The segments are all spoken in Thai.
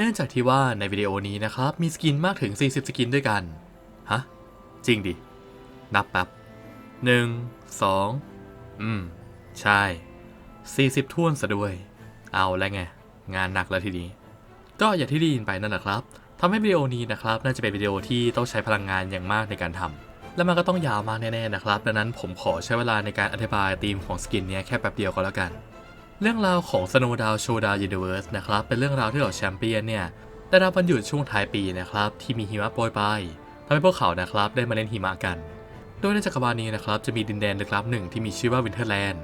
เนื่องจากที่ว่าในวิดีโอนี้นะครับ มีสกินมากถึง 40 สกินด้วยกัน ฮะ จริงดิ นับแป๊บหนึ่งสองอืม ใช่ 40ท่วนซะด้วย เอาแล้วไง งานหนักแล้วทีนี้ ก็อย่างที่ได้ยินไปนั่นแหละครับทำให้วิดีโอนี้นะครับ น่าจะเป็นวิดีโอที่ต้องใช้พลังงานอย่างมากในการทำและมันก็ต้องยาวมากแน่ๆนะครับ ดังนั้นผมขอใช้เวลาในการอธิบายธีมของสกินเนี้ยแค่แป๊บเดียวก็แล้วกัน เรื่องราวของ Snow Down Showdown Universe นะครับ เป็นเรื่องราวที่เหล่าแชมเปี้ยนเนี่ยได้รับวันหยุดช่วงท้ายปีนะครับ ที่มีหิมะโปรยปลายทำให้พวกเขานะครับได้มาเล่นหิมะกัน โดยในจักรวาลนี้นะครับจะมีดินแดนลึกลับหนึ่งที่มีชื่อว่าวินเทอร์แลนด์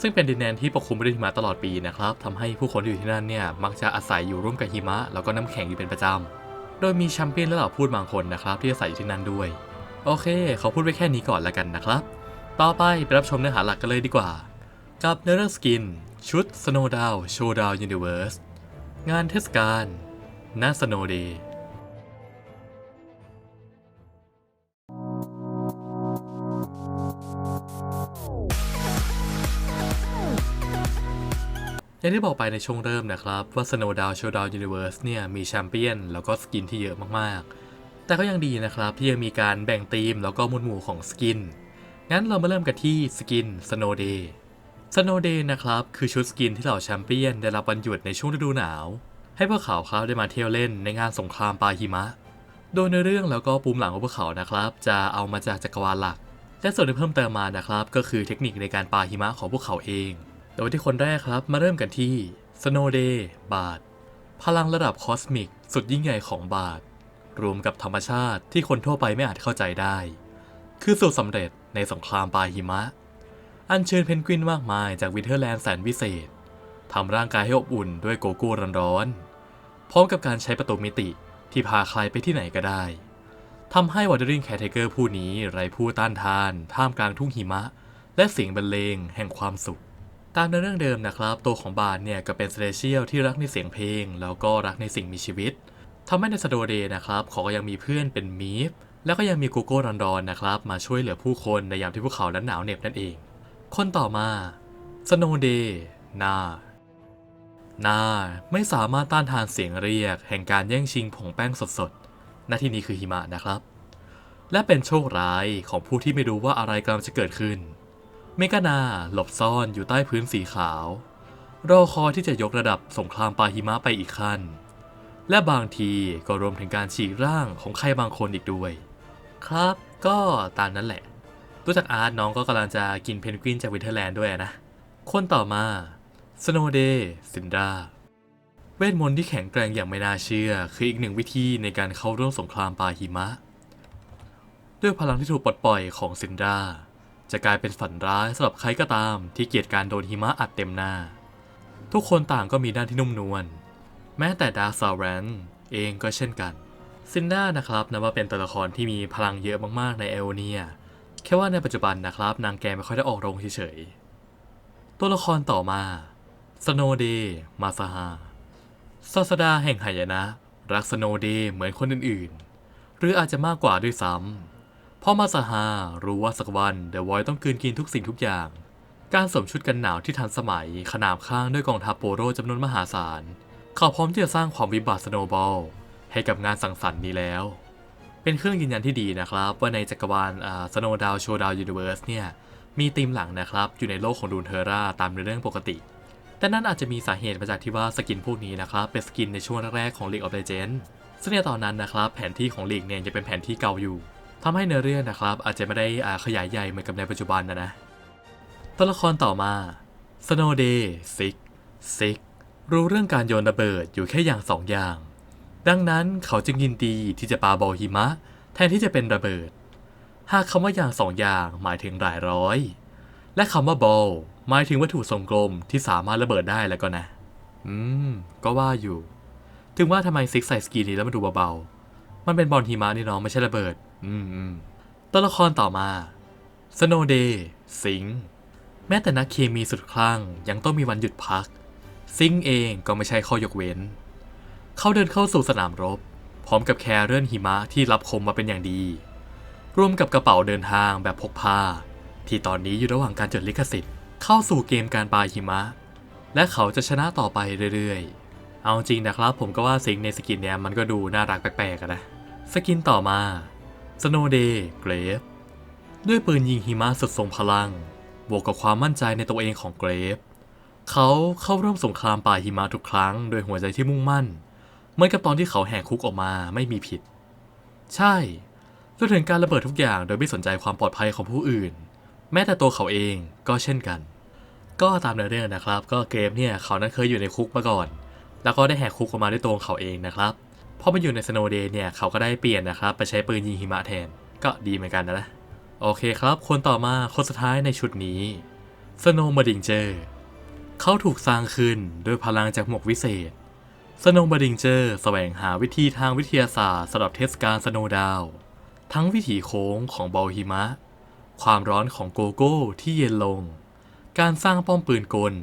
ซึ่งเป็นดินแดนที่ปกคลุมไปด้วยหิมะตลอดปีนะครับทำให้ผู้คนที่อยู่ที่นั่นเนี่ยมักจะอาศัยอยู่ร่วมกับหิมะแล้วก็น้ำแข็งอยู่เป็นประจำโดยมีแชมเปี้ยนและเหล่าพูดบางคนนะครับที่อาศัยอยู่ที่นั่นด้วย โอเคเขาพูดไว้แค่นี้ก่อนแล้วกันนะครับ ต่อไปไปรับชมเนื้อหาหลักกันเลยดีกว่า กับเนื้อเรื่องสกิน ชุด Snow Down Showdown Universe งานเทศกาลณ Snow Day อย่างที่บอกไปในช่วงเริ่มนะครับว่า Snow Down Showdown Universe เนี่ยมีแชมเปี้ยนแล้วก็สกินที่เยอะมากๆ แต่ก็ยังดีนะครับที่ยังมีการแบ่งธีมแล้วก็มวดหมู่ของสกิน งั้นเรามาเริ่มกันที่สกิน Snow Day Snow Day นะครับ คือชุดสกินที่เหล่าแชมเปี้ยนได้รับวันหยุดในช่วงฤดูหนาว ให้พวกเขาครับได้มาเที่ยวเล่นในงานสงครามปาหิมะ โดยในเรื่องแล้วก็ปูมหลังของพวกเขานะครับ จะเอามาจากจักรวาลหลัก และส่วนที่เพิ่มเติมมานะครับ ก็คือเทคนิคในการปาหิมะของพวกเขาเอง โดยที่คนแรกครับมาเริ่มกันที่ Snow Day บาทพลังระดับคอสมิกสุดยิ่งใหญ่ของบาทรวมกับธรรมชาติที่คนทั่วไปไม่อาจเข้าใจได้ คือสูตรสำเร็จในสงครามปาหิมะ อัญเชิญเพนกวินมากมายจากวินเทอร์แลนด์แสนวิเศษทำร่างกายให้อบอุ่นด้วยโกโก้ร้อนๆ พร้อมกับการใช้ประตูมิติที่พาใครไปที่ไหนก็ได้ทำให้วอเ r อริงแคทเทเกอร์ผู้นี้ไร้ผู้ต้านทาน ท่ามกลางทุ่งหิมะ และเสียงบรรเลงแห่งความสุข ตามในเรื่องเดิมนะครับ ตัวของบาร์เนี่ยก็เป็นเซเลเชียลที่รักในเสียงเพลง แล้วก็รักในสิ่งมีชีวิตทำให้ในสโดเดนะครับเขาก็ยังมีเพื่อนเป็นมีฟแล้วก็ยังมีโกโก้รอนๆนะครับมาช่วยเหลือผู้คนในยามที่พวกเขานั้นหนาวเหน็บนั่นเอง คนต่อมา Snow Day นานาไม่สามารถต้านทานเสียงเรียก แห่งการแย่งชิงผงแป้งสดๆณที่นี้คือหิมะนะครับ และเป็นโชคร้ายของผู้ที่ไม่รู้ว่าอะไรกำลังจะเกิดขึ้น เมกานาหลบซ่อนอยู่ใต้พื้นสีขาว รอคอยที่จะยกระดับสงครามปาหิมะไปอีกขั้น และบางทีก็รวมถึงการฉีกร่างของใครบางคนอีกด้วย ครับ ก็ตามนั้นแหละ รู้จักอาร์ตน้องก็กำลังจะกินเพนกวินจากวินเทอร์แลนด์ด้วยนะ คนต่อมา Snow Day ซินดาเวทมนต์ที่แข็งแกร่งอย่างไม่น่าเชื่อ คืออีกหนึ่งวิธีในการเข้าร่วมสงครามปาหิมะ ด้วยพลังที่ถูกปลดปล่อยของซินดาจะกลายเป็นฝันร้ายสำหรับใครก็ตามที่เกลียดการโดนหิมะอัดเต็มหน้า ทุกคนต่างก็มีด้านที่นุ่มนวลแม้แต่ดาร์ซาแรนเองก็เช่นกันซินด้านะครับนับว่าเป็นตัวละครที่มีพลังเยอะมากๆในเอโอเนีย แค่ว่าในปัจจุบันนะครับ นางแกไม่ค่อยได้ออกโรงเฉยๆ ตัวละครต่อมาสโนเดย์มาซาฮาศาสดาแห่งหายนะ รักสโนเดย์เหมือนคนอื่นๆ หรืออาจจะมากกว่าด้วยซ้ำเพราะมาซาฮารู้ว่าสักวันเดอะวอยต้องกืนกินทุกสิ่งทุกอย่าง การสวมชุดกันหนาวที่ทันสมัยขนาบข้างด้วยกองทัพโปโรจำนวนมหาศาล เขาพร้อมที่จะสร้างความวิบัติสโนบอลให้กับงานสังสรรค์นี้แล้ว เป็นเครื่องยืนยันที่ดีนะครับ ว่าในจักรวาลสโนว์ดาวโชว์ดาวยูนิเวิร์สเนี่ยมีธีมหลังนะครับอยู่ในโลกของดูนเทอร่าตามเรื่องปกติ แต่นั่นอาจจะมีสาเหตุมาจากที่ว่าสกินพวกนี้นะครับเป็นสกินในช่วงแรกๆของ League of Legends ซึ่งในตอนนั้นนะครับแผนที่ของลีกเนี่ยจะเป็นแผนที่เก่าอยู่ทำให้เนื้อเรื่องนะครับอาจจะไม่ได้ขยายใหญ่เหมือนกับในปัจจุบันนะนะ ตัวละครต่อมา Snow Day ซิกซิกรู้เรื่องการโยนระเบิดอยู่แค่อย่างสองอย่าง ดังนั้นเขาจึงยินดีที่จะปาบอลหิมะ แทนที่จะเป็นระเบิด หากคำว่าอย่างสองอย่างหมายถึงหลายร้อย และคำว่าบอลหมายถึงวัตถุทรงกลมที่สามารถระเบิดได้แล้วก็นะ อืม ก็ว่าอยู่ ถึงว่าทำไมซิกใส่สกีนี้แล้วมันดูเบาๆ มันเป็นบอลหิมะนี่เน้องไม่ใช่ระเบิด อืมอืมตัวละครต่อมา Snow Day สิงแม้แต่นักเคมีสุดคลั่งยังต้องมีวันหยุดพัก ซิงเองก็ไม่ใช่ข้อยกเว้น เขาเดินเข้าสู่สนามรบ พร้อมกับแคเรื่อนหิมะที่รับคมมาเป็นอย่างดี รวมกับกระเป๋าเดินทางแบบพกพา ที่ตอนนี้อยู่ระหว่างการจดลิขสิทธิ์ เข้าสู่เกมการปาหิมะ และเขาจะชนะต่อไปเรื่อยๆ เอาจริงนะครับ ผมก็ว่าสิงในสกินเนี้ยมันก็ดูน่ารักแปลกๆนะ สกินต่อมา Snow Day Grave ด้วยปืนยิงหิมะสุดทรงพลัง บวกกับความมั่นใจในตัวเองของเกรฟ เขาเข้าร่วมสงครามป่าหิมะทุกครั้ง โดยหัวใจที่มุ่งมั่น เหมือนกับตอนที่เขาแหกคุกออกมาไม่มีผิด ใช่รวมถึงการระเบิดทุกอย่างโดยไม่สนใจความปลอดภัยของผู้อื่น แม้แต่ตัวเขาเองก็เช่นกัน ก็ตามเนื้อเรื่องนะครับ ก็เกรฟเนี่ยเขานั้นเคยอยู่ในคุกมาก่อน แล้วก็ได้แหกคุกออกมาด้วยตัวเขาเองนะครับพอมาอยู่ในสโนเดย์เนี่ยเขาก็ได้เปลี่ยนนะครับ ไปใช้ปืนยิงหิมะแทนก็ดีเหมือนกันนะโอเคครับ คนต่อมาคนสุดท้ายในชุดนี้สโนว์มาดิงเจอร์เขาถูกสร้างขึ้นด้วยพลังจากหมวกวิเศษ สโนว์มาดิงเจอร์แสวงหาวิธีทางวิทยาศาสตร์สำหรับเทศกาลสโนว์ดาว ทั้งวิถีโค้งของบอลหิมะ ความร้อนของโกโก้ที่เย็นลง การสร้างป้อมปืนกล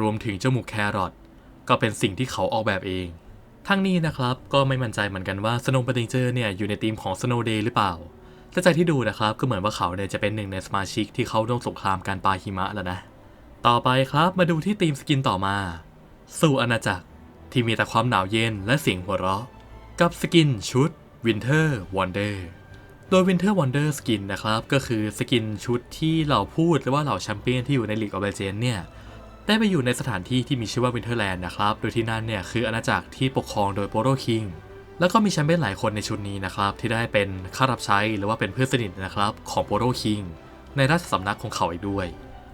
รวมถึงจมูกแครอทก็เป็นสิ่งที่เขาออกแบบเอง ทั้งนี้นะครับก็ไม่มั่นใจเหมือนกันว่าสโนว์มาดิงเจอร์เนี่ยอยู่ในทีมของสโนว์เดย์หรือเปล่าแต่จากที่ดูนะครับก็เหมือนว่าเขาเนี่ยจะเป็นหนึ่งในสมาชิกที่เข้าร่วมสงครามการปาหิมะแล้วนะ ต่อไปครับมาดูที่ทีมสกินต่อมา สู่อาณาจักร ที่มีแต่ความหนาวเย็นและเสียงหัวเราะ กับสกินชุด Winter Wonder โดย Winter Wonder สกินนะครับ ก็คือสกินชุดที่เราพูดหรือว่าเหล่าแชมเปี้ยนที่อยู่ใน League of Legends เนี่ย ได้ไปอยู่ในสถานที่ที่มีชื่อว่า Winterland นะครับ โดยที่นั่นเนี่ยคืออาณาจักรที่ปกครองโดยโปโรคิงแล้วก็มีแชมเปี้ยนหลายคนในชุดนี้นะครับ ที่ได้เป็นข้ารับใช้หรือว่าเป็นเพื่อนสนิทนะครับของโปโรคิงในราชสำนักของเขาอีกด้วย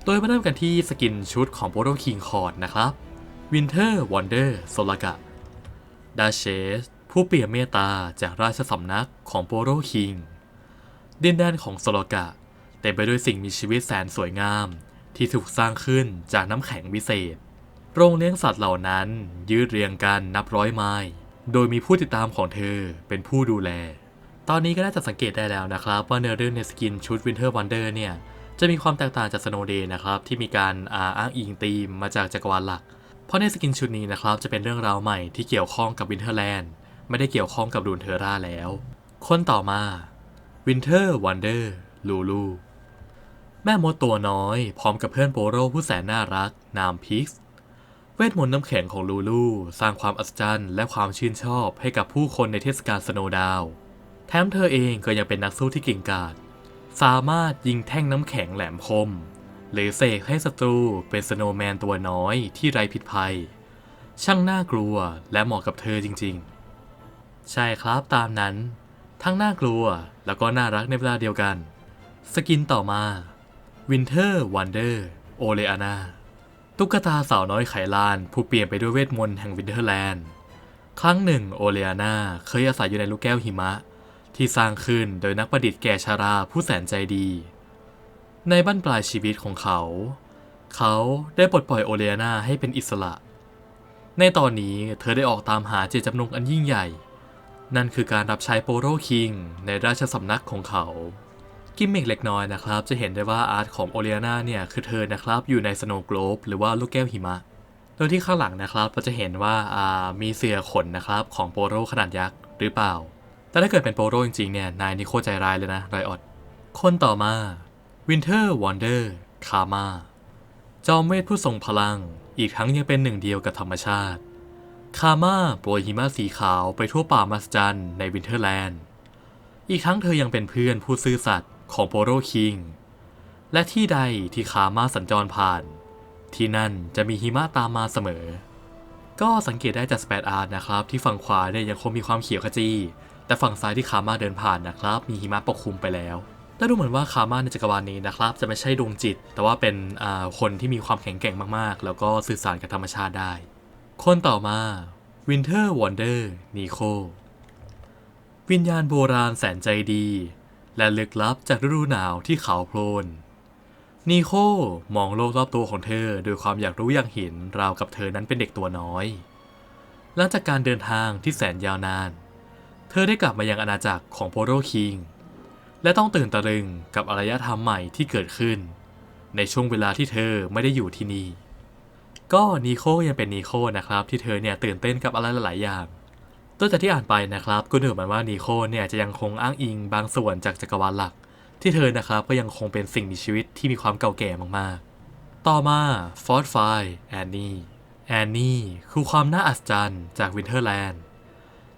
โดยมาเริ่มกันที่สกินชุดของโปโรคิงคอร์ดนะครับ Winter Wonder โซลากะดาเชส ผู้เปี่ยมเมตตาจากราชสำนักของโปโรคิง ดินแดนของโซลากะเต็มไปด้วยสิ่งมีชีวิตแสนสวยงาม ที่ถูกสร้างขึ้นจากน้ำแข็งวิเศษ โรงเลี้ยงสัตว์เหล่านั้นยืดเรียงกันนับร้อยไม้โดยมีผู้ติดตามของเธอเป็นผู้ดูแล ตอนนี้ก็น่าจะสังเกตได้แล้วนะครับ ว่าเนื้อเรื่องในสกินชุด Winter Wonder เนี่ย จะมีความแตกต่างจาก Snow Day นะครับ ที่มีการอ้างอิงธีมมาจากจักรวาลหลัก ราะในสกินชุดนี้นะครับจะเป็นเรื่องราวใหม่ที่เกี่ยวข้องกับ Winterland ไม่ได้เกี่ยวข้องกับรูนเทอร่าแล้ว คนต่อมา Winter Wonder ลูลูแม่มดตัวน้อย พร้อมกับเพื่อนโปโรผู้แสนน่ารัก นามพิกซ์เวทมนต์น้ำแข็งของลูลูสร้างความอัศจรรย์และความชื่นชอบให้กับผู้คนในเทศกาลสโนว์ดาว แถมเธอเองก็ยังเป็นนักสู้ที่เก่งกาจสามารถยิงแท่งน้ำแข็งแหลมคม หรือเสกให้ศัตรูเป็นสโนว์แมนตัวน้อยที่ไร้พิษภัย ช่างน่ากลัวและเหมาะกับเธอจริงๆ ใช่ครับตามนั้น ทั้งน่ากลัวแล้วก็น่ารักในเวลาเดียวกัน สกินต่อมา Winter Wonder โอเลอานาตุ๊กตาสาวน้อยไขลานผู้เปลี่ยนไปด้วยเวทมนต์แห่งวินเทอร์แลนด์ ครั้งหนึ่งโอเลอานาเคยอาศัยอยู่ในลูกแก้วหิมะ ที่สร้างขึ้นโดยนักประดิษฐ์แก่ชาราผู้แสนใจดี ในบั้นปลายชีวิตของเขา เขาได้ปลดปล่อยโอเลอนาให้เป็นอิสระ ในตอนนี้เธอได้ออกตามหาเจตจำนงอันยิ่งใหญ่ นั่นคือการรับใช้โปโรคิงในราชสำนักของเขากิมมิกเล็กน้อยนะครับ จะเห็นได้ว่าอาร์ตของโอเลียนาเนี่ยคือเธอนะครับอยู่ในสโนว์โกลบหรือว่าลูกแก้วหิมะ โดยที่ข้างหลังนะครับเราจะเห็นว่าามีเสือขนนะครับของโปโรขนาดยักษ์หรือเปล่า แต่ถ้าเกิดเป็นโปโรจริงๆเนี่ยนายนี่โคตรใจร้ายเลยนะไรออดคนต่อมา Winter Wonder คามาจอมเวทผู้ทรงพลัง อีกทั้งยังเป็นหนึ่งเดียวกับธรรมชาติ คามาโปรยหิมะสีขาวไปทั่วป่ามัสจันในวินเทอร์แลนด์ อีกทั้งเธอยังเป็นเพื่อนผู้ซื่อสัตย์ของโปโรคิง และที่ใดที่คามาสัญจรผ่าน ที่นั่นจะมีหิมะตามมาเสมอ ก็สังเกตได้จากสเปดอาร์ตนะครับ ที่ฝั่งขวาเนี่ยยังคงมีความเขียวขจี แต่ฝั่งซ้ายที่คามาเดินผ่านนะครับ มีหิมะปกคลุมไปแล้ว แต่ดูเหมือนว่าคาม่าในจักรวาลนี้นะครับ จะไม่ใช่ดวงจิต แต่ว่าเป็นคนที่มีความแข็งแกร่งมากๆ แล้วก็สื่อสารกับธรรมชาติได้ คนต่อมา Winter Wonder นิโควิญญาณโบราณแสนใจดี และลึกลับจากฤดูหนาวที่เขาโพลนนีโคมองโลกรอบตัวของเธอโดยความอยากรู้อยากเห็นราวกับเธอนั้นเป็นเด็กตัวน้อย หลังจากการเดินทางที่แสนยาวนาน เธอได้กลับมายังอาณาจักรของโปโรคิง และต้องตื่นตะลึงกับอารยธรรมใหม่ที่เกิดขึ้น ในช่วงเวลาที่เธอไม่ได้อยู่ที่นี่ ก็นีโคยังเป็นนีโคนะครับที่เธอเนี่ยตื่นเต้นกับอะไรหลายๆอย่างตั้งแต่ที่อ่านไปนะครับก็ดูเหมือนว่านีโคเนี่ยจะยังคงอ้างอิงบางส่วนจากจักรวาลหลัก ที่เธอนะครับก็ยังคงเป็นสิ่งมีชีวิตที่มีความเก่าแก่มากๆ ต่อมาฟอร์ดไฟแอนนี่แอนนี่คือความน่าอัศจรรย์จากวินเทอร์แลนด์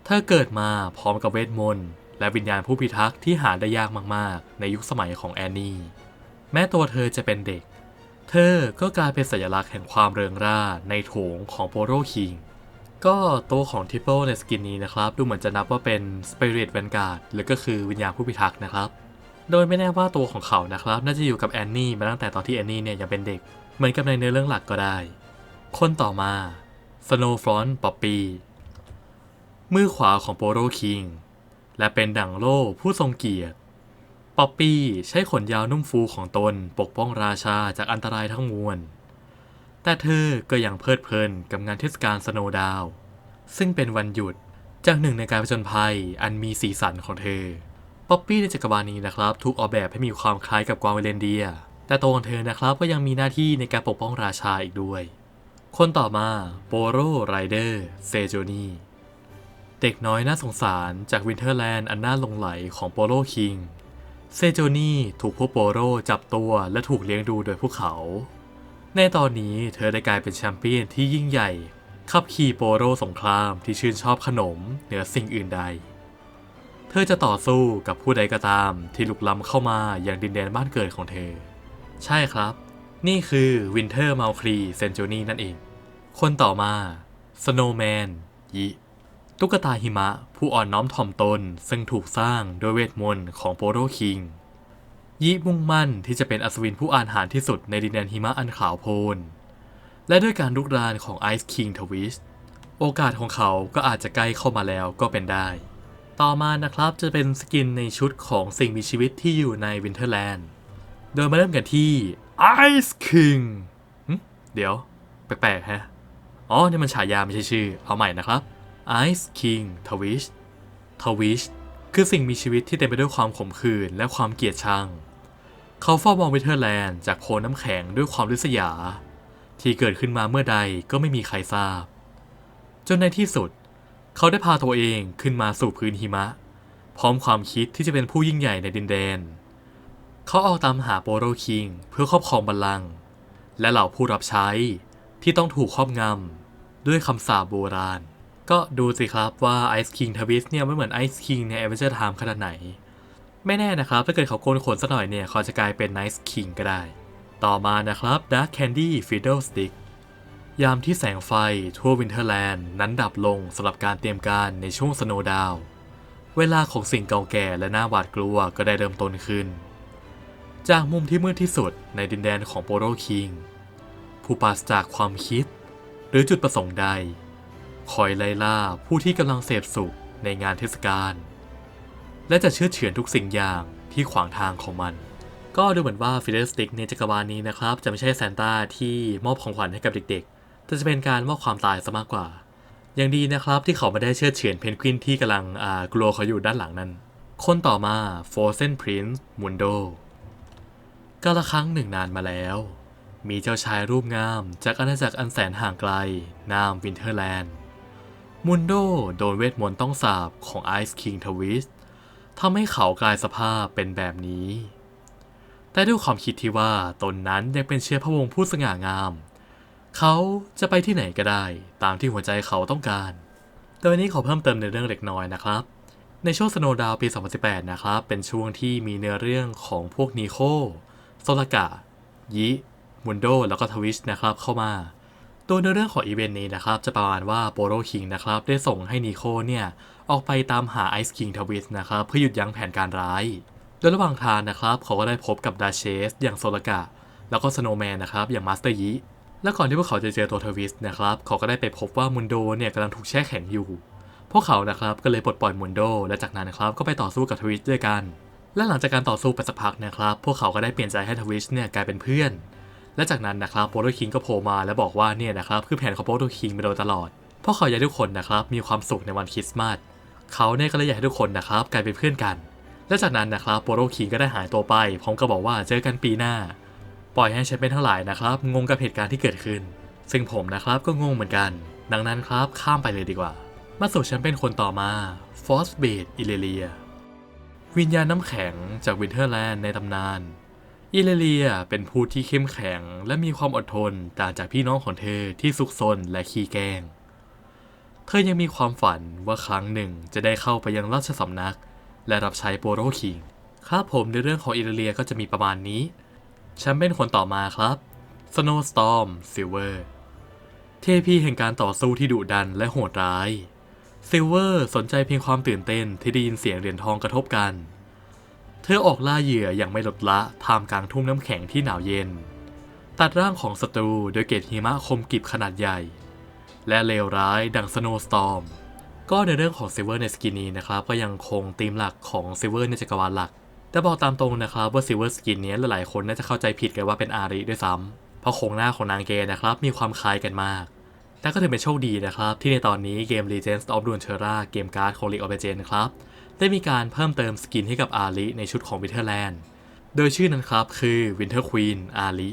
เธอเกิดมาพร้อมกับเวทมนต์ และวิญญาณผู้พิทักษ์ที่หาได้ยากมากๆ ในยุคสมัยของแอนนี่ แม้ตัวเธอจะเป็นเด็ก เธอก็กลายเป็นสัญลักษณ์แห่งความเริงร่าในโถงของโปโรคิงก็ตัวของทิปเปิลในสกินนี้นะครับ ดูเหมือนจะนับว่าเป็น Spirit Vanguard หรือก็คือวิญญาณผู้พิทักษ์นะครับ โดยไม่แน่ว่าตัวของเขานะครับ น่าจะอยู่กับแอนนี่มาตั้งแต่ตอนที่แอนนี่เนี่ยยังเป็นเด็ก เหมือนกับในเนื้อเรื่องหลักก็ได้ คนต่อมา Snowfront Poppy มือขวาของโปโรคิง และเป็นดั่งโล่ผู้ทรงเกียรติ ป๊อปปี้ใช้ขนยาวนุ่มฟูของตนปกป้องราชาจากอันตรายทั้งมวล แต่เธอก็ยังเพลิดเพลินกับงานเทศกาลสโนว์ดาว ซึ่งเป็นวันหยุดจากหนึ่งในการผจญภัยอันมีสีสันของเธอ ป๊อปปี้ในจักรวาลนี้นะครับ ถูกออกแบบให้มีความคล้ายกับกวางเวเลนเดีย แต่ตัวของเธอนะครับก็ยังมีหน้าที่ในการปกป้องราชาอีกด้วย คนต่อมาโปโรไรเดอร์เซโจนี เด็กน้อยน่าสงสารจากวินเทอร์แลนด์อันน่าลงไหลของโปโลคิง เซโจนี่ถูกพวกโปโรจับตัวและถูกเลี้ยงดูโดยพวกเขา ในตอนนี้เธอได้กลายเป็นแชมเปี้ยนที่ยิ่งใหญ่ขับขี่โปโรสงครามที่ชื่นชอบขนมเหนือสิ่งอื่นใด เธอจะต่อสู้กับผู้ใดก็ตามที่ลุกล้ำเข้ามาอย่างดินแดนบ้านเกิดของเธอ ใช่ครับ นี่คือวินเทอร์มาลครีเซนโจนี่นั่นเอง คนต่อมาสโนว์แมนยิ ตุ๊กตาหิมะ ผู้อ่อนน้อมถ่อมตน ซึ่งถูกสร้างโดยเวทมนต์ของโปโรคิงยิมุ่งมั่นที่จะเป็นอัศวินผู้อ่านหารที่สุดในดินแดนหิมะอันขาวโพลน และด้วยการลุกรานของไอซ์คิงทวิสโอกาสของเขาก็อาจจะใกล้เข้ามาแล้วก็เป็นได้ ต่อมานะครับจะเป็นสกินในชุดของสิ่งมีชีวิตที่อยู่ในวินเทอร์แลนด์ โดยมาเริ่มกันที่ Ice King หึเดี๋ยว แปลกๆฮะ อ๋อนี่มันฉายาไม่ใช่ชื่อ เอาใหม่นะครับ Ice King Twish Twish คือสิ่งมีชีวิตที่เต็มไปด้วยความขมขื่นและความเกลียดชัง เขาเฝ้ามองวิเทอร์แลนด์จากโพลน้ำแข็งด้วยความริษยา ที่เกิดขึ้นมาเมื่อใดก็ไม่มีใครทราบ จนในที่สุด เขาได้พาตัวเองขึ้นมาสู่พื้นหิมะ พร้อมความคิดที่จะเป็นผู้ยิ่งใหญ่ในดินแดน เขาออกตามหาโปโรคิงเพื่อครอบครองบัลลังก์และเหล่าผู้รับใช้ที่ต้องถูกครอบงำด้วยคำสาปโบราณ ก็ดูสิครับว่า Ice King t w i s t เนี่ยไม่เหมือน Ice King ใน Adventure Time ขนาดไหน ไม่แน่นะครับ ถ้าเกิดเขาโกนขนสักหน่อยเนี่ยเขาจะกลายเป็น Nice King ก็ได้ ต่อมานะครับ Dark Candy Fiddlestick ยามที่แสงไฟทั่ววินเทอร์แลนด์นั้นดับลงสำหรับการเตรียมการในช่วงสโนว์ดาวเวลาของสิ่งเก่าแก่และน่าหวาดกลัวก็ได้เริ่มต้นขึ้น จากมุมที่มืดที่สุดในดินแดนของโปโรคิงผู้ปราศจากความคิด หรือจุดประสงค์ใด คอยไล่ล่าผู้ที่กำลังเสพสุขในงานเทศกาล และจะเชื่อเฉือนทุกสิ่งอย่างที่ขวางทางของมัน ก็ดูเหมือนว่าฟิเดสติกในจักรวาลนี้นะครับ จะไม่ใช่แซนต้าที่มอบของขวัญให้กับเด็กๆ แต่จะเป็นการมอบความตายซะมากกว่า ยังดีนะครับที่เขาไม่ได้เชื่อเฉือนเพนกวินที่กำลังกลัวเขาอยู่ด้านหลังนั้น คนต่อมา Frozen Prince Mundo กาละครั้งหนึ่งนานมาแล้วมีเจ้าชายรูปงามจากอาณาจักรอันแสนห่างไกล นามวินเทอร์แลนด์ มุนโดโดนเวทมนต์ต้องสาบของไอซ์คิงทวิสทำให้เขากลายสภาพเป็นแบบนี้ แต่ด้วยความคิดที่ว่าตนนั้นยังเป็นเชื้อพระวงศ์ผู้สง่างาม เขาจะไปที่ไหนก็ได้ ตามที่หัวใจเขาต้องการ โดยนี้ขอเพิ่มเติมในเรื่องเล็กน้อยนะครับ ในช่วงสโนดาวปี 2018 นะครับ เป็นช่วงที่มีเนื้อเรื่องของพวกนีโคโซลากะ ยิ มุนโด แล้วก็ทวิชนะครับเข้ามา ตัวในเรื่องของอีเวนต์นี้นะครับ จะประมาณว่าโปโรคิงนะครับ ได้ส่งให้นีโคเนี่ยออกไปตามหาไอซ์คิงทวิชนะครับ เพื่อหยุดยั้งแผนการร้าย โดยระหว่างทางนะครับเขาก็ได้พบกับดาเชสอย่างโซลกะ แล้วก็สโนแมนนะครับอย่างมาสเตอร์ยิและก่อนที่พวกเขาจะเจอตัวทวิสนะครับเขาก็ได้ไปพบว่ามุนโดเนี่ยกำลังถูกแช่แข็งอยู่ พวกเขานะครับก็เลยปลดปล่อยมุนโด และจากนั้นนะครับก็ไปต่อสู้กับทวิสด้วยกัน และหลังจากการต่อสู้ไปสักพักนะครับ พวกเขาก็ได้เปลี่ยนใจให้ทวิชเนี่ยกลายเป็นเพื่อน และจากนั้นนะครับโปโตคิงก็โผล่มาและบอกว่าเนี่ยนะครับคือแผนของโปโตคิงมาโดยตลอด เพวกเขาอยากให้ทุกคนนะครับมีความสุขในวันคริสต์มาสเขาเนี่ยก็เลยอยากให้ทุกคนนะครับกลายเป็นเพื่อนกัน และจากนั้นนะครับโปโตคิงก็ได้หายตัวไปพร้อมกับบอกว่าเจอกันปีหน้า ปล่อยให้ฉันเป็นทั้งหลายนะครับงงกับเหตุการณ์ที่เกิดขึ้น ซึ่งผมนะครับก็งงเหมือนกัน ดังนั้นครับข้ามไปเลยดีกว่า มาสู่ฉันเป็นคนต่อมาฟอสเบดอิเลเลียวิญญาณน้ำแข็งจากวินเทอร์แลนด์ในตำนาน อิเลเลียเป็นผู้ที่เข้มแข็งและมีความอดทนต่างจากพี่น้องของเธอที่ซุกซนและขี้แกล้ง เธอยังมีความฝันว่าครั้งหนึ่งจะได้เข้าไปยังราชสำนัก และรับใช้โปโรคิง ครับผมในเรื่องของอิเลเลียก็จะมีประมาณนี้แชมเปี้ยนคนต่อมาครับ Snowstorm Silver เทพีแห่งการต่อสู้ที่ดุดันและโหดร้ายซิลเวอร์สนใจเพียงความตื่นเต้นที่ได้ยินเสียงเหรียญทองกระทบกัน เธอออกล่าเหยื่ออย่างไม่ลดละท่ามกลางทุ่งน้ำแข็งที่หนาวเย็น ตัดร่างของศัตรูโดยเกล็ดหิมะคมกริบขนาดใหญ่ และเลวร้ายดังสโนว์สตอร์มก็ในเรื่องของซิเวอร์ในสกินนี้นะครับ ก็ยังคงธีมหลักของซิเวอร์ในจักรวาลหลัก แต่บอกตามตรงนะครับว่าซิเวอร์สกินนี้หลายๆคนน่าจะเข้าใจผิดกันว่าเป็นอาริด้วยซ้ำเพราะโครงหน้าของนางเกนะครับ มีความคล้ายกันมาก แต่ก็ถือเป็นโชคดีนะครับ ที่ในตอนนี้เกม Legends of Runeterra เกมการ์ดของ League of Legends นะครับ ได้มีการเพิ่มเติมสกินให้กับอาริในชุดของ Winterland โดยชื่อนั้นครับคือ Winter Queen อาริ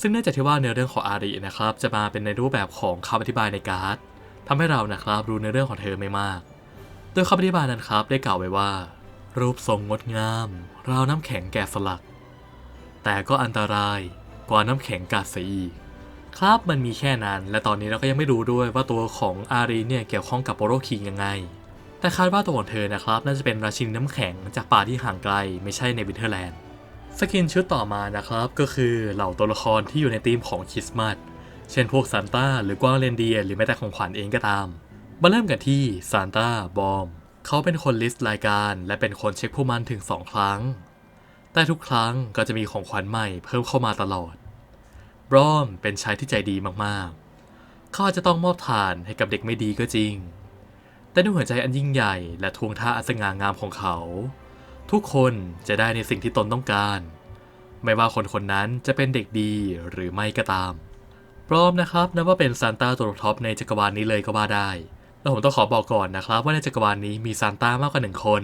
ซึ่งเนื่องจากที่ว่าเนื้อเรื่องของอารินะครับจะมาเป็นในรูปแบบของคำอธิบายในการ์ดทำให้เรานะครับรู้ในเรื่องของเธอไม่มาก โดยคำอธิบายนั้นครับได้กล่าวไว้ว่า รูปทรงงดงามราวน้ำแข็งแกะสลัก แต่ก็อันตรายกว่าน้ำแข็งกาดเสียอีกครับมันมีแค่นั้น และตอนนี้เราก็ยังไม่รู้ด้วยว่าตัวของอารีเนี่ยเกี่ยวข้องกับโปโรคิงยังไง แต่คาดว่าตัวของเธอนะครับน่าจะเป็นราชินีน้ำแข็งจากป่าที่ห่างไกลไม่ใช่ในวินเทอร์แลนด์สกินชุดต่อมานะครับก็คือเหล่าตัวละครที่อยู่ในธีมของคริสต์มาสเช่นพวกซานต้าหรือกวางเรนเดียร์หรือแม้แต่ของขวัญเองก็ตาม มาเริ่มกันที่ซานต้าบอมเขาเป็นคนลิสต์รายการและเป็นคนเช็คผู้มันถึง 2 ครั้ง แต่ทุกครั้งก็จะมีของขวัญใหม่เพิ่มเข้ามาตลอดบรอมเป็นชายที่ใจดีมากๆ เขาอาจจะต้องมอบทานให้กับเด็กไม่ดีก็จริง แต่ด้วยหัวใจอันยิ่งใหญ่และทวงท่าอันสง่างามของเขา ทุกคนจะได้ในสิ่งที่ตนต้องการ ไม่ว่าคนคนนั้นจะเป็นเด็กดีหรือไม่ก็ตาม พร้อมนะครับนับว่าเป็นซานต้าตัวท็อปในจักรวาลนี้เลยก็ว่าได้ แล้วผมต้องขอบอกก่อนนะครับ ว่าในจักรวาลนี้มีซานต้ามากกว่าหนึ่งคน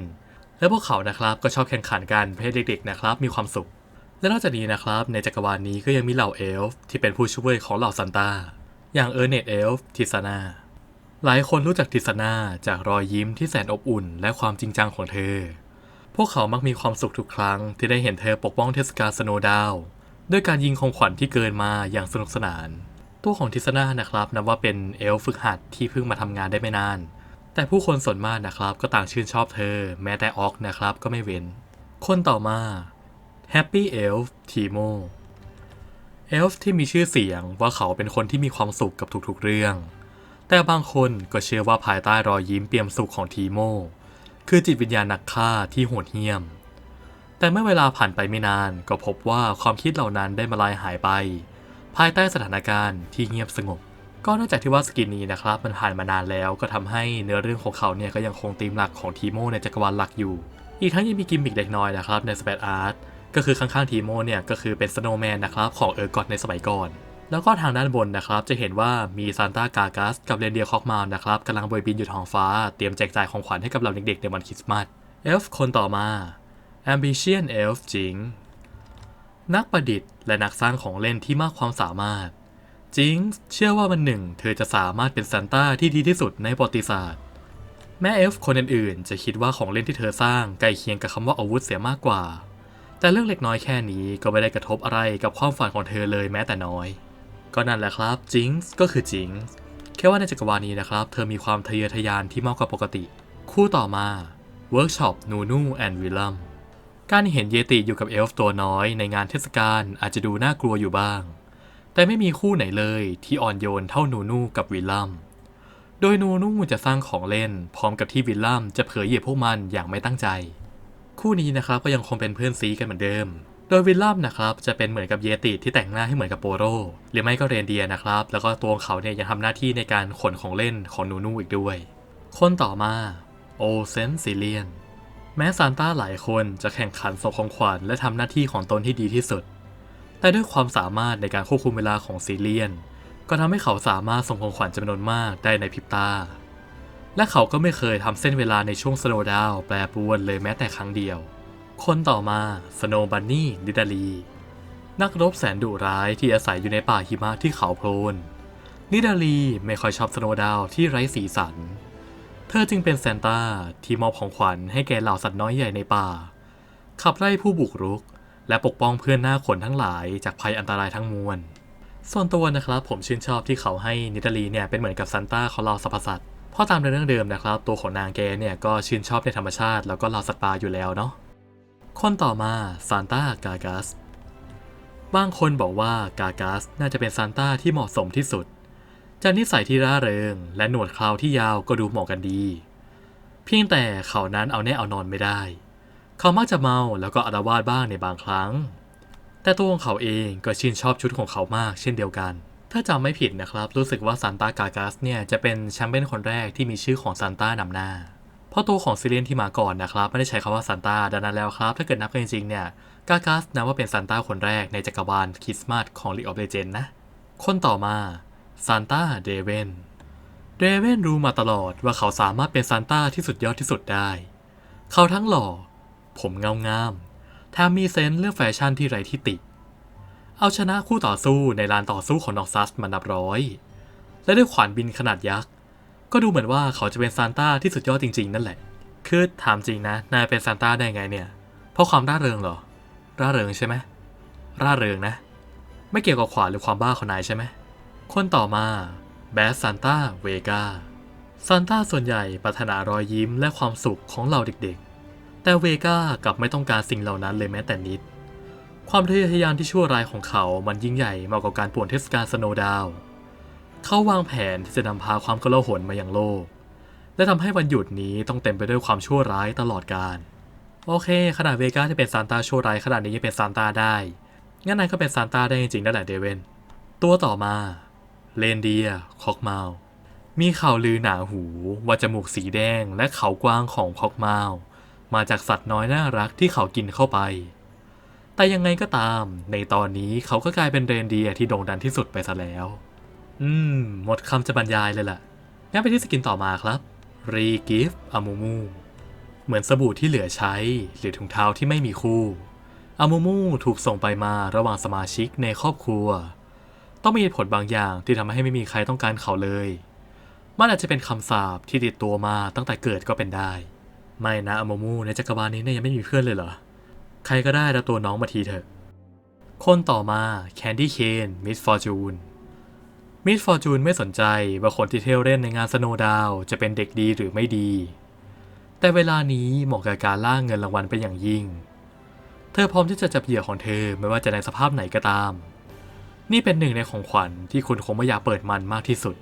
และพวกเขานะครับก็ชอบแข่งขันกันเพื่อให้เด็กๆนะครับมีความสุข และนอกจากนี้นะครับในจักรวาลนี้ก็ยังมีเหล่าเอลฟ์ที่เป็นผู้ช่วยของเหล่าซานต้าอย่างเออร์เนตเอลฟ์ทิสานา หลายคนรู้จักทิสนาจากรอยยิ้มที่แสนอบอุ่น และความจริงจังของเธอ พวกเขามักมีความสุขทุกครั้งที่ได้เห็นเธอปกป้องเทศกาลสโนดาวด้วยการยิงของขวัญที่เกินมาอย่างสนุกสนาน ตัวของทิสนานะครับนับว่าเป็นเอลฟ์ฝึกหัดที่เพิ่งมาทำงานได้ไม่นาน แต่ผู้คนส่วนมากนะครับก็ต่างชื่นชอบเธอ แม้แต่ออกนะครับก็ไม่เว้น คนต่อมา Happy Elf Timo เอลฟ์ที่มีชื่อเสียงว่าเขาเป็นคนที่มีความสุขกับทุกๆเรื่อง แต่บางคนก็เชื่อว่าภายใต้รอยยิ้มเปี่ยมสุขของทีโม คือจิตวิญญาณนักฆ่าที่โหดเหี้ยม แต่เมื่อเวลาผ่านไปไม่นานก็พบว่าความคิดเหล่านั้นได้มาลายหายไป ภายใต้สถานการณ์ที่เงียบสงบ ก็เนื่องจากที่ว่าสกินนี้นะครับ มันผ่านมานานแล้วก็ทำให้เนื้อเรื่องของเขาเนี่ยก็ยังคงธีมหลักของทีโมในจักรวาลหลักอยู่ อีกทั้งยังมีกิมมิคเล็กน้อยนะครับในสเปซอาร์ตก็คือข้างๆทีโมเนี่ยก็คือเป็นสโนว์แมนนะครับของเออร์กอตในสมัยก่อน แล้วก็ทางด้านบนนะครับ จะเห็นว่ามีซานต้ากากัสกับเรนเดียคอกมานนะครับกำลังโบยบินอยู่ท้องฟ้า เตรียมแจกจ่ายของขวัญให้กับเหล่าเด็กๆในวันคริสต์มาสเอลฟ์คนต่อมา Ambition Elf จิง นักประดิษฐ์และนักสร้างของเล่นที่มากความสามารถ จิงเชื่อว่าวันหนึ่ง เธอจะสามารถเป็นซานต้าที่ดีที่สุดในประวัติศาสตร์ แม่เอลฟ์คนอื่นๆ จะคิดว่าของเล่นที่เธอสร้างใกล้เคียงกับคำว่าอาวุธเสียมากกว่า แต่เรื่องเล็กน้อยแค่นี้ก็ไม่ได้กระทบอะไรกับความฝันของเธอเลยแม้แต่น้อย ก็นั่นแหละครับจิงส์ก็คือจิงส์แค่ว่าในจักรวาลนี้นะครับ เธอมีความทะเยอทะยานที่มากกว่าปกติ คู่ต่อมาเวิร์กช็อปนูนูแอนด์วิลลัมการเห็นเยติอยู่กับเอลฟ์ตัวน้อยในงานเทศกาลอาจจะดูน่ากลัวอยู่บ้าง แต่ไม่มีคู่ไหนเลยที่อ่อนโยนเท่านูนูกับวิลลัมโดยนูนูจะสร้างของเล่น พร้อมกับที่วิลลัมจะเผยเหยียบพวกมันอย่างไม่ตั้งใจ คู่นี้นะครับก็ยังคงเป็นเพื่อนซีกันเหมือนเดิม โดยวิลลัมนะครับจะเป็นเหมือนกับเยติที่แต่งหน้าให้เหมือนกับโปโรหรือไม่ก็เรนเดียนะครับ แล้วก็ตัวเขาเนี่ยยังทำหน้าที่ในการขนของเล่นของนูนูอีกด้วย คนต่อมาโอเซนซิเลียนแม้ซานต้าหลายคนจะแข่งขันส่งของขวัญและทำหน้าที่ของตนที่ดีที่สุด แต่ด้วยความสามารถในการควบคุมเวลาของซิเลียน ก็ทำให้เขาสามารถส่งของขวัญจำนวนมากได้ในพริบตา และเขาก็ไม่เคยทำเส้นเวลาในช่วงสโนว์ดาวแปรปรวนเลยแม้แต่ครั้งเดียว คนต่อมาสโนบันนี่ดิดาลี นักรบแสนดุร้ายที่อาศัยอยู่ในป่าหิมะที่เขาโพลนนิดาลีไม่ค่อยชอบสโนดาวที่ไร้สีสัน เธอจึงเป็นแซนต้าที่มอบของขวัญให้แก่เหล่าสัตว์น้อยใหญ่ในป่า ขับไล่ผู้บุกรุก และปกป้องเพื่อนหน้าขนทั้งหลายจากภัยอันตรายทั้งมวล ส่วนตัวนะครับผมชื่นชอบที่เขาให้นิตาลีเนี่ยเป็นเหมือนกับซันต้าของเราสรรพสัตว์เพราะตามในเรื่องเดิมนะครับ ตัวของนางแกเนี่ยก็ชื่นชอบในธรรมชาติแล้วก็เหล่าสัตว์ป่าอยู่แล้วเนาะ คนต่อมาซานต้ากากัสบางคนบอกว่ากากัสน่าจะเป็นซานต้าที่เหมาะสมที่สุด จากนิสัยที่ร่าเริง และหนวดเคราวที่ยาวก็ดูเหมาะกันดี เพียงแต่เขานั้นเอาแน่เอานอนไม่ได้ เขามักจะเมาแล้วก็อาละวาดบ้างในบางครั้ง แต่ตัวของเขาเองก็ชื่นชอบชุดของเขามากเช่นเดียวกัน ถ้าจำไม่ผิดนะครับ รู้สึกว่าซานต้ากากัสเนี่ยจะเป็นแชมเปี้ยนคนแรกที่มีชื่อของซานต้านำหน้า เพราะตัวของซิเลียนที่มาก่อนนะครับไม่ได้ใช้คำว่าซานต้าดังนั้นแล้วครับ ถ้าเกิดนับกันจริงๆเนี่ยกากัสนับว่าเป็นซานต้าคนแรกในจักรวาลคริสต์มาสของ League of Legends นะ คนต่อมาซานต้าเดเวนเดเวนรู้มาตลอดว่าเขาสามารถเป็นซานต้าที่สุดยอดที่สุดได้ เขาทั้งหล่อ ผมเงางามแถมมีเซนส์เรื่องแฟชั่นที่ไร้ที่ติ เอาชนะคู่ต่อสู้ในลานต่อสู้ของนอกซัสมานับร้อย และด้วยขวานบินขนาดยักษ์ ก็ดูเหมือนว่าเขาจะเป็นซานต้าที่สุดยอดจริง ๆ นั่นแหละ คือถามจริงนะ นายเป็นซานต้าได้ไงเนี่ย เพราะความร่าเริงเหรอ ร่าเริงใช่ไหมร่าเริงนะ ไม่เกี่ยวกับขวานหรือความบ้าของนายใช่ไหม คนต่อมาแบสซานต้าเวกาซานต้าส่วนใหญ่ปรารถนารอยยิ้มและความสุขของเราเด็กๆ แต่เวกากลับไม่ต้องการสิ่งเหล่านั้นเลยแม้แต่นิด ความทะเยอทะยานที่ชั่วร้ายของเขามันยิ่งใหญ่มากกว่าการป่วนเทศกาลสโนว์ดาวน์ เขาวางแผนที่จะนำพาความกลาหนมายังโลก และทำให้วันหยุดนี้ต้องเต็มไปด้วยความชั่วร้ายตลอดกาลโอเค ขนาดเวกาจะเป็นซานตาชั่วร้ายขนาดนี้ยังเป็นซานตาได้ งั้นนายก็เป็นซานตาได้จริงๆนั่นแหละเดเวนตัวต่อมาเลนเดียคอกเมามีข่าวลือหนาหูว่าจมูกสีแดงและเขากว้างของคอกเมามาจากสัตว์น้อยน่ารักที่เขากินเข้าไป แต่ยังไงก็ตาม ในตอนนี้เขาก็กลายเป็นเรนเดียที่โด่งดังที่สุดไปซะแล้ว อืม หมดคำจะบรรยายเลยล่ะ งั้นไปที่สกินต่อมาครับ รีกิฟอามูมู เหมือนสบู่ที่เหลือใช้ หรือถุงเท้าที่ไม่มีคู่อามูมูถูกส่งไปมาระหว่างสมาชิกในครอบครัว ต้องมีผลบางอย่างที่ทำให้ไม่มีใครต้องการเขาเลย มันอาจจะเป็นคำสาปที่ติดตัวมาตั้งแต่เกิดก็เป็นได้ ไม่นะอามูมูในจักรวาลนี้เนี่ยยังไม่มีเพื่อนเลยเหรอ ใครก็ได้รับตัวน้องมาทีเถอะ คนต่อมาแคนดี้เคนมิสฟอร์จูน มิสฟอร์จูนไม่สนใจว่าคนที่เที่ยวเล่นในงานสโนว์ดาวจะเป็นเด็กดีหรือไม่ดี แต่เวลานี้เหมาะกับการล่าเงินรางวัลเป็นอย่างยิ่ง เธอพร้อมที่จะจับเหยื่อของเธอไม่ว่าจะในสภาพไหนก็ตาม นี่เป็นหนึ่งในของขวัญที่คุณคงไม่อยากเปิดมันมากที่สุด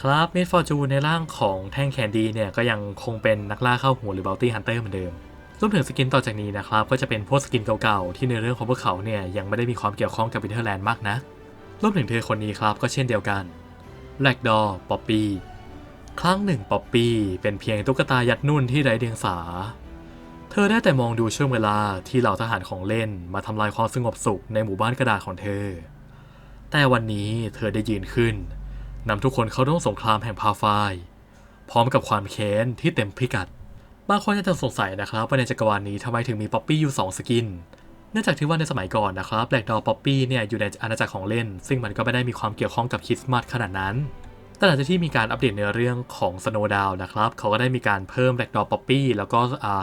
ครับมิสฟอร์จูนในร่างของแท่งแคนดี้เนี่ยก็ยังคงเป็นนักล่าเข้าหัวหรือบัลตี้ฮันเตอร์เหมือนเดิมรวมถึงสกินต่อจากนี้นะครับ ก็จะเป็นพวกสกินเก่าๆ ที่ในเรื่องของพวกเขาเนี่ยยังไม่ได้มีความเกี่ยวข้องกับวินเทอร์แลนด์มากนะ รวมถึงเธอคนนี้ครับก็เช่นเดียวกันแบล็กดอป๊อปปี้ครั้งหนึ่งป๊อปปี้เป็นเพียงตุ๊กตายัดนุ่นที่ไร้เดียงสา เธอได้แต่มองดูช่วงเวลาที่เหล่าทหารของเล่นมาทำลายความสงบสุขในหมู่บ้านกระดาษของเธอ แต่วันนี้เธอได้ยืนขึ้นนำทุกคนเข้าร่วมสงครามแห่งพาไฟพร้อมกับความแค้นที่เต็มพิกัด บางคนอาจจะสงสัยนะครับว่าในจักรวาลนี้ทำไมถึงมีป๊อปปี้อยู่2สกิน เนื่องจากที่ว่าในสมัยก่อนนะครับแบล็กดอป๊อปปี้เนี่ยอยู่ในอาณาจักรของเล่น ซึ่งมันก็ไม่ได้มีความเกี่ยวข้องกับคริสต์มาสขนาดนั้น แต่หลังจากที่มีการอัปเดตเนื้อเรื่องของ Snow Down นะครับเขาก็ได้มีการเพิ่มแบล็กดอป๊อปปี้แล้วก็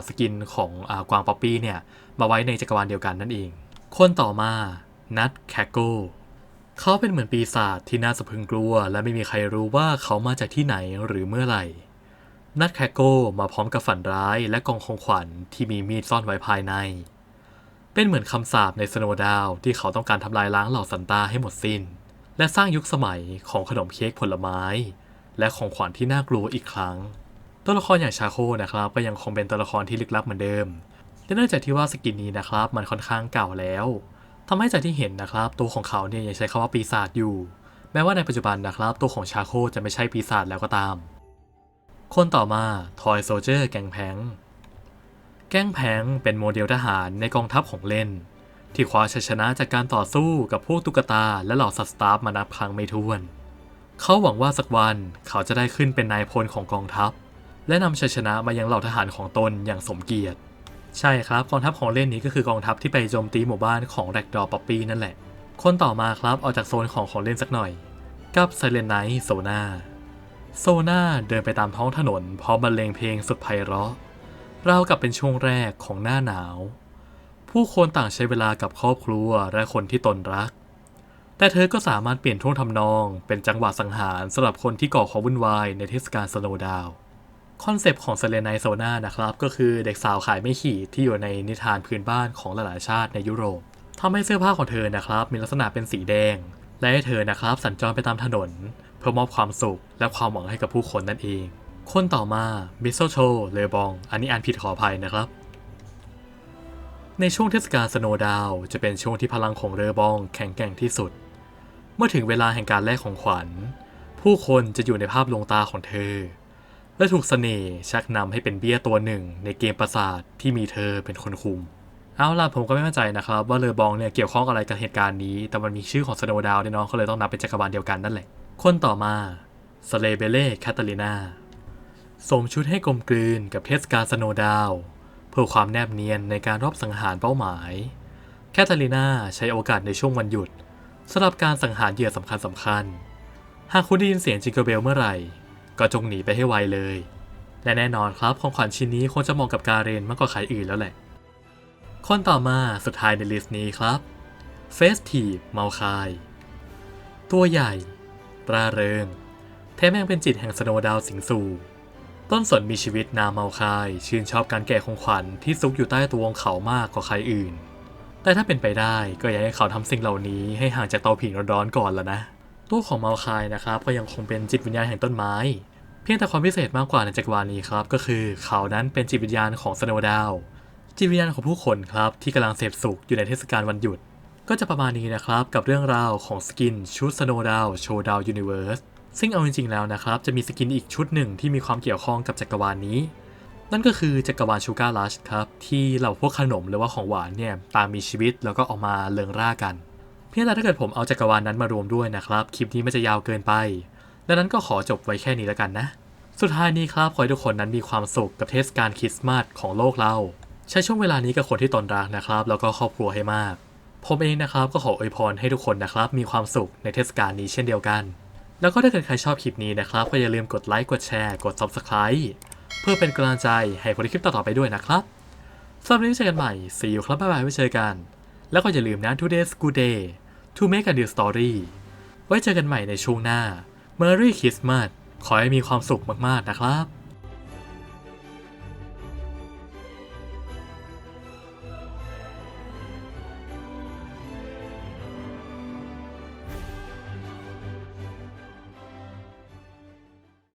สกินของอกวางป๊อปปี้เนี่ยมาไว้ในจักรวาลเดียวกันนั่นเอง คนต่อมานัทแคโกเขาเป็นเหมือนปีศาจที่น่าสะพึงกลัว และไม่มีใครรู้ว่าเขามาจากที่ไหนหรือเมื่อไหร่ นัทแคโกมาพร้อมกับฝันร้ายและกองของขวัญที่มีมีดซ่อนไว้ภายใน เป็นเหมือนคำสาปในสโนว์ดาวที่เขาต้องการทำลายล้างเหล่าซันต้าให้หมดสิ้น และสร้างยุคสมัยของขนมเค้กผลไม้ และของขวัญที่น่ากลัวอีกครั้ง ตัวละครอย่างชาโคนะครับ ก็ยังคงเป็นตัวละครที่ลึกลับเหมือนเดิมและเนื่องจากที่ว่าสกินนี้นะครับ มันค่อนข้างเก่าแล้วทำให้จากที่เห็นนะครับ ตัวของเขาเนี่ยยังใช้คำว่าปีศาจอยู่ แม้ว่าในปัจจุบันนะครับ ตัวของชาโคจะไม่ใช่ปีศาจแล้วก็ตาม คนต่อมาทอยโซเจอร์แกงแพง แก้งแพงเป็นโมเดลทหารในกองทัพของเล่น ที่คว้าชัยชนะจากการต่อสู้กับพวกตุ๊กตาและเหล่าสัตว์สตาฟมานับครั้งไม่ถ้วน เขาหวังว่าสักวันเขาจะได้ขึ้นเป็นนายพลของกองทัพ และนำชัยชนะมายังเหล่าทหารของตนอย่างสมเกียรติ ใช่ครับกองทัพของเล่นนี้ก็คือกองทัพที่ไปโจมตีหมู่บ้านของแรกดอป๊อปปี้นั่นแหละ คนต่อมาครับออกจากโซนของของเล่นสักหน่อย กับไซเลนไนท์โซนาโซนาเดินไปตามท้องถนนพร้อมบรรเลงเพลงสุดไพเราะ ราวกับเป็นช่วงแรกของหน้าหนาว ผู้คนต่างใช้เวลากับครอบครัวและคนที่ตนรัก แต่เธอก็สามารถเปลี่ยนท่วงทำนอง เป็นจังหวะสังหารสำหรับคนที่ก่อความวุ่นวายในเทศกาลสโนว์ดาวน์คอนเซปต์ของเซเลนไนโซนานะครับ ก็คือเด็กสาวขายไม่ขีดที่อยู่ในนิทานพื้นบ้านของหลายๆชาติในยุโรปทำให้เสื้อผ้าของเธอนะครับ มีลักษณะเป็นสีแดง และให้เธอนะครับ สัญจรไปตามถนน เพื่อมอบความสุขและความหวังให้กับผู้คนนั่นเอง คนต่อมาบิโซโชเลบอง อันนี้อ่านผิดขออภัยนะครับ ในช่วงเทศกาลสโนดาวจะเป็นช่วงที่พลังของเรือบองแข็งแกร่งที่สุด เมื่อถึงเวลาแห่งการแลกของขวัญ ผู้คนจะอยู่ในภาพลวงตาของเธอ และถูกเสน่ห์ชักนำให้เป็นเบี้ยตัวหนึ่ง ในเกมประสาทที่มีเธอเป็นคนคุม เอาล่ะผมก็ไม่มั่นใจนะครับ ว่าเรือบองเนี่ยเกี่ยวข้องอะไรกับเหตุการณ์นี้ แต่มันมีชื่อของสโนดาวน์เนี่ยเนาะก็เลยต้องนับเป็นจักรวาลเดียวกันนั่นแหละ คนต่อมาสเลเบเล่แคตาลินา สวมชุดให้กลมกลืนกับเทศกาลสโนดาว เพื่อความแนบเนียนในการรอบสังหารเป้าหมาย แคทาลีนาใช้โอกาสในช่วงวันหยุดสำหรับการสังหารเหยื่อสำคัญสำคัญๆหากคุณได้ยินเสียงจิงเกิลเบลเมื่อไหร่ ก็จงหนีไปให้ไวเลย และแน่นอนครับของขวัญชิ้นนี้คงจะเหมาะกับการเรนมากกว่าใครอื่นแล้วแหละ คนต่อมาสุดท้ายในลิสต์นี้ครับเฟสทีฟเมาคาย ตัวใหญ่ราเริงแถมยังเป็นจิตแห่งสโนดาวสิงสู่ ต้นสนมีชีวิตนามเมาคาย ชื่นชอบการแกะของขวัญที่ซุกอยู่ใต้ตัวของเขามากกว่าใครอื่น แต่ถ้าเป็นไปได้ก็อยากให้เขาทำสิ่งเหล่านี้ให้ห่างจากเตาผิงร้อนๆก่อนละนะ ตัวของเมาคายนะครับก็ยังคงเป็นจิตวิญญาณแห่งต้นไม้ เพียงแต่ความพิเศษมากกว่าในจักรวาลนี้ครับก็คือเขานั้นเป็นจิตวิญญาณของสโนว์ดาวจิตวิญญาณของผู้คนครับที่กำลังเสพสุขอยู่ในเทศกาลวันหยุด ก็จะประมาณนี้นะครับกับเรื่องราวของสกินชุดสโนว์ดาวโชว์ดาวยูนิเวิร์ส ซึ่งเอาจริงๆแล้วนะครับ จะมีสกินอีกชุดหนึ่งที่มีความเกี่ยวข้องกับจักรวาลนี้ นั่นก็คือจักรวาลชูการ์ลัชครับที่เหล่าพวกขนมหรือว่าของหวานเนี่ยตามมีชีวิตแล้วก็ออกมาเริงร่ากัน เพียงแต่ถ้าเกิดผมเอาจักรวาลนั้นมารวมด้วยนะครับคลิปนี้มันจะยาวเกินไปดังนั้นก็ขอจบไว้แค่นี้แล้วกันนะ สุดท้ายนี้ครับขอให้ทุกคนนั้นมีความสุขกับเทศกาลคริสต์มาสของโลกเรา ใช้ช่วงเวลานี้กับคนที่ตนรักนะครับ แล้วก็ครอบครัวให้มาก ผมเองนะครับก็ขออวยพรให้ทุกคนนะครับมีความสุขในเทศกาลนี้เช่นเดียวกัน แล้วก็ถ้าเกิดใครชอบคลิปนี้นะครับ ก็อย่าลืมกดไลค์กดแชร์กด Subscribe เพื่อเป็นกำลังใจให้ผลคลิปต่อๆไปด้วยนะครับสำหรับนนี้เจอกันใหม่ see you ครับบ๊ายบายไว้เจอกัน แล้วก็อย่าลืมนะ today's good day to make a new story ไว้เจอกันใหม่ในช่วงหน้า Merry Christmas ขอให้มีความสุขมากๆนะครับ